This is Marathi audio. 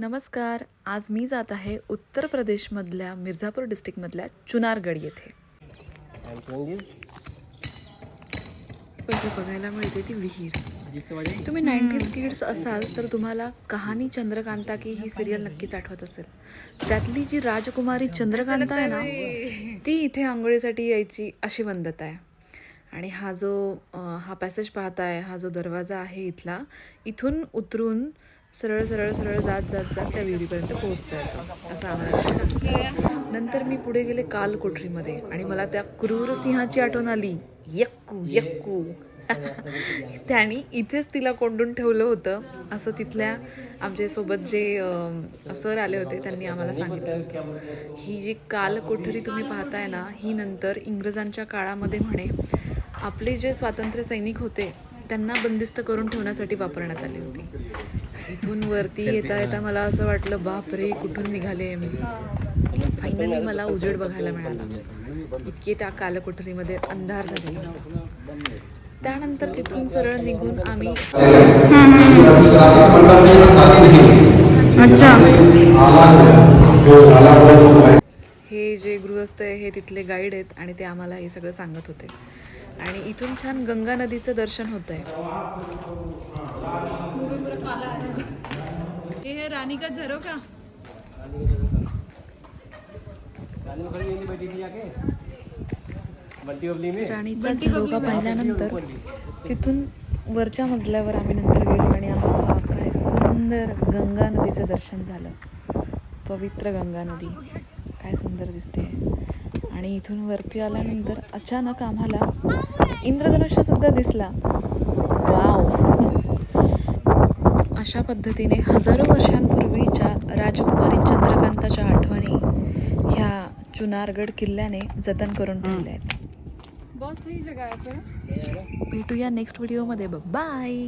नमस्कार. आज मी जात आहे उत्तर प्रदेशमधल्या मिर्झापूर डिस्ट्रिक्टमधल्या चुनारगड येथे. पहिले बघायला मिळते ती विहीर. तुम्ही नाईन्टीज किड्स असाल तर तुम्हाला कहाणी चंद्रकांता की ही सिरियल नक्कीच आठवत असेल. त्यातली जी राजकुमारी चंद्रकांता आहे ना ती इथे आंघोळीसाठी यायची अशी वंदत आहे. आणि हा जो हा पॅसेज पाहताय हा जो दरवाजा आहे इथला इथून उतरून सरळ सरळ सरळ जात जात जात त्या विहिरीपर्यंत पोहोचता येतं असं आम्हाला सांगितलं नंतर मी पुढे गेले काल कोठरीमध्ये आणि मला त्या क्रूर सिंहाची आठवण आली. यक्कू यक्कू. त्यांनी इथेच तिला कोंडून ठेवलं होतं. असं तिथल्या आमच्यासोबत जे सर आले होते त्यांनी आम्हाला सांगितलं होतं. ही जी काल कोठरी तुम्ही पाहताय ना ही नंतर इंग्रजांच्या काळामध्ये म्हणे आपले जे स्वातंत्र्य सैनिक होते त्यांना बंदिस्त करून ठेवण्यासाठी वापरण्यात आली होती. इथून वरती येता येता मला असं वाटलं बाप रे कुठून निघाले मी फायनली मला उजेड बघायला मिळाला इतके त्या कालकोठरीमध्ये अंधार झालेला होता त्यानंतर तिथून सरळ निघून आम्ही अच्छा हे आहे हे तिथले गाईड आहेत आणि ते आम्हाला हे सगळं सांगत होते. आणि इथून छान गंगा नदीचं दर्शन होत आहे है रानी का? राणीचा झरोका पाहिल्यानंतर तिथून वरच्या मजल्यावर आम्ही नंतर गेलो आणि काय सुंदर गंगा नदीचं दर्शन झालं. पवित्र गंगा नदी. काय सुंदर दिसते. आणि इथून वरती आल्यानंतर अचानक आम्हाला इंद्रधनुष्य सुद्धा दिसला. वाव. अशा पद्धतीने हजारो वर्षांपूर्वीच्या राजकुमारी चंद्रकांताच्या आठवणी ह्या चुनारगड किल्ल्याने जतन करून ठेवल्या आहेत. भेटूया नेक्स्ट व्हिडिओमध्ये बाय